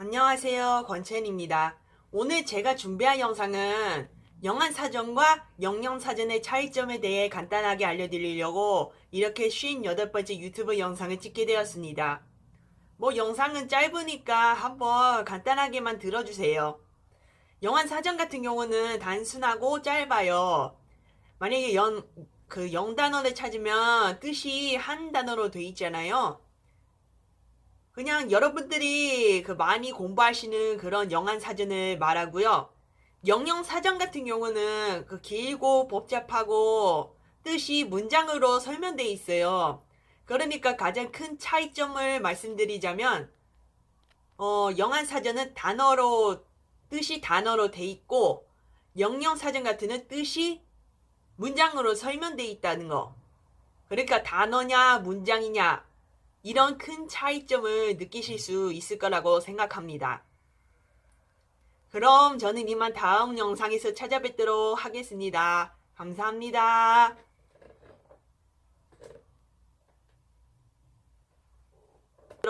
안녕하세요. 권첸입니다. 오늘 제가 준비한 영상은 영한 사전과 영영 사전의 차이점에 대해 간단하게 알려드리려고 이렇게 58번째 유튜브 영상을 찍게 되었습니다. 뭐 영상은 짧으니까 한번 간단하게만 들어주세요. 영한 사전 같은 경우는 단순하고 짧아요. 만약에 연, 그 영단어를 찾으면 뜻이 한 단어로 돼 있잖아요. 그냥 여러분들이 그 많이 공부하시는 그런 영한 사전을 말하고요. 영영 사전 같은 경우는 그 길고 복잡하고 뜻이 문장으로 설명돼 있어요. 그러니까 가장 큰 차이점을 말씀드리자면 어, 영한 사전은 단어로 뜻이 단어로 돼 있고 영영 사전 같은 은 뜻이 문장으로 설명돼 있다는 거. 그러니까 단어냐 문장이냐 이런 큰 차이점을 느끼실 수 있을 거라고 생각합니다. 그럼 저는 이만 다음 영상에서 찾아뵙도록 하겠습니다. 감사합니다.